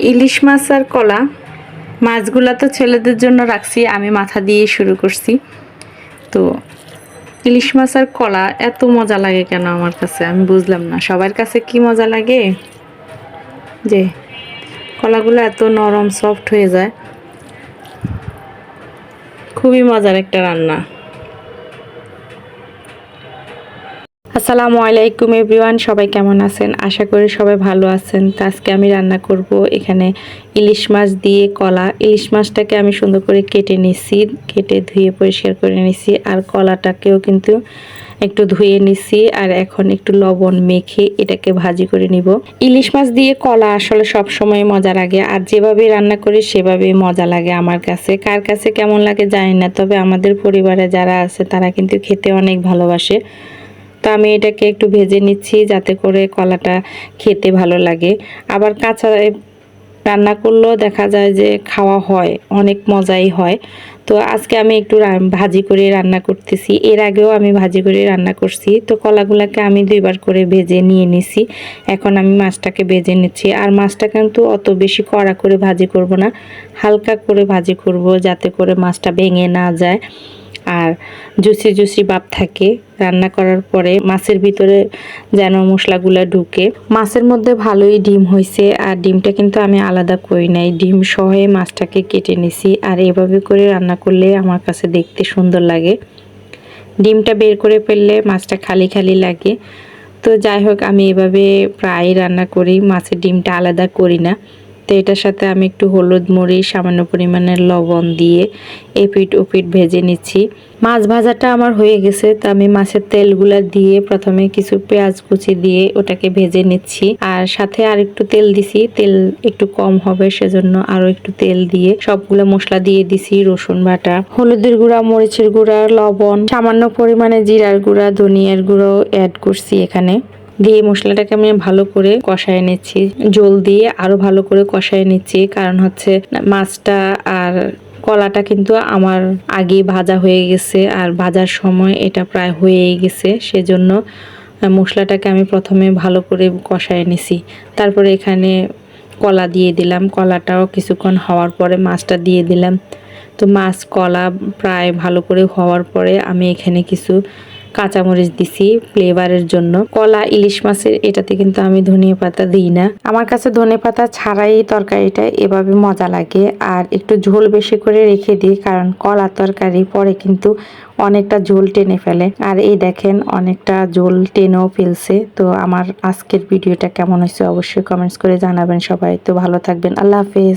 ইলিশ মাছ আর কলা। মাছগুলা তো ছেলেদের জন্য রাখছি, আমি মাথা দিয়ে শুরু করছি। তো ইলিশ মাছ আর কলা, এত মজা লাগে কেন আমার কাছে? আমি বুঝলাম না। সবার কাছে কি মজা লাগে? যে কলাগুলো এত নরম সফট হয়ে যায়। খুবই মজার একটা রান্না। আসসালামু আলাইকুম এভরিওয়ান, সবাই কেমন আছেন? আশা করি সবাই ভালো আছেন। তো আজকে আমি রান্না করব এখানে ইলিশ মাছ দিয়ে কলা। ইলিশ মাছটাকে আমি সুন্দর করে কেটে নিছি, কেটে ধুয়ে পরিষ্কার করে নিছি, আর কলাটাকেও কিন্তু একটু ধুয়ে নিছি, আর এখন একটু লবণ মেখে এটাকে ভাজি করে নিব। ইলিশ মাছ দিয়ে কলা আসলে সব সময় মজা লাগে, আর যেভাবে রান্না করি সেভাবেই মজা লাগে আমার কাছে। কার কাছে কেমন লাগে জানি না, তবে আমাদের পরিবারে যারা আছে তারা কিন্তু খেতে অনেক ভালোবাসে। তো আমি এটাকে একটু ভেজে নিচ্ছি যাতে করে কলাটা খেতে ভালো লাগে। আবার কাঁচা রান্না করলেও দেখা যায় যে খাওয়া হয়, অনেক মজাই হয়। তো আজকে আমি একটু ভাজি করে রান্না করতেছি। এর আগেও আমি ভাজি করে রান্না করছি। তো কলাগুলোকে আমি দুইবার করে ভেজে নিয়ে নিছি। এখন আমি মাছটাকে ভেজে নিচ্ছি। আর মাছটা কিন্তু অত বেশি কড়া করে ভাজি করব না, হালকা করে ভাজি করব যাতে করে মাছটা ভেঙে না যায়। আর জুসি জুসি ভাব থাকে। রান্না করার পরে মাছের ভিতরে যেন মশলাগুলো ঢুকে। মাছের মধ্যে ভালোই ডিম হয়েছে আর ডিমটা কিন্তু আমি আলাদা করি নাই। ডিম সহে মাছটাকে কেটে নিছি, আর এভাবে করে রান্না করলে আমার কাছে দেখতে সুন্দর লাগে। ডিমটা বের করে ফেললে মাছটা খালি খালি লাগে। তো যাই হোক, আমি এভাবে প্রায় রান্না করি, মাছের ডিমটা আলাদা করি না। তো এটার সাথে আমি একটু হলুদ মরিচ, সামান্য পরিমাণের লবণ দিয়ে এপিট ওপিট ভেজে নিচ্ছি। মাছ ভাজাটা আমার হয়ে গেছে, তো আমি মাছের তেলগুলা দিয়ে প্রথমে কিছু পেঁয়াজ কুচি দিয়ে ওটাকে ভেজে নিচ্ছি। আর সাথে আর একটু তেল দিছি, তেল একটু কম হবে, সেজন্য আরও একটু তেল দিয়ে সবগুলো মশলা দিয়ে দিছি, রসুন বাটা, হলুদের গুঁড়া, মরিচের গুঁড়া, লবণ, সামান্য পরিমাণে জিরার গুঁড়া, ধনিয়ার গুঁড়ো অ্যাড করছি এখানে। দিয়ে মশলাটাকে আমি ভালো করে কষায় নিচ্ছি। জল দিয়ে আরও ভালো করে কষায় নিচ্ছি। কারণ হচ্ছে মাছটা আর কলাটা কিন্তু আমার আগে ভাজা হয়ে গেছে। আর ভাজার সময় এটা প্রায় হয়েই গেছে। সেজন্য মশলাটাকে আমি প্রথমে ভালো করে কষায় নিছি। তারপরে এখানে কলা দিয়ে দিলাম। কলাটাও কিছুক্ষণ হওয়ার পরে মাছটা দিয়ে দিলাম। তো মাছ কলা প্রায় ভালো করে হওয়ার পরে আমি এখানে কিছু কাঁচামরিচ দিছি ফ্লেভারের জন্য। কলা, ইলিশ মাছের এটাতে কিন্তু আমি ধনিয়া পাতা দিই না। আমার কাছে ধনে পাতা ছাড়াই তরকারিটা এভাবে মজা লাগে আর একটু ঝোল বেশি করে রেখে দিই কারণ কলা তরকারি পরে কিন্তু অনেকটা ঝোল টেনে ফেলে। আর এই দেখেন অনেকটা ঝোল টেনেও ফেলছে। তো আমার আজকের ভিডিওটা কেমন হয়েছে অবশ্যই কমেন্টস করে জানাবেন সবাই। তো ভালো থাকবেন। আল্লাহ হাফেজ।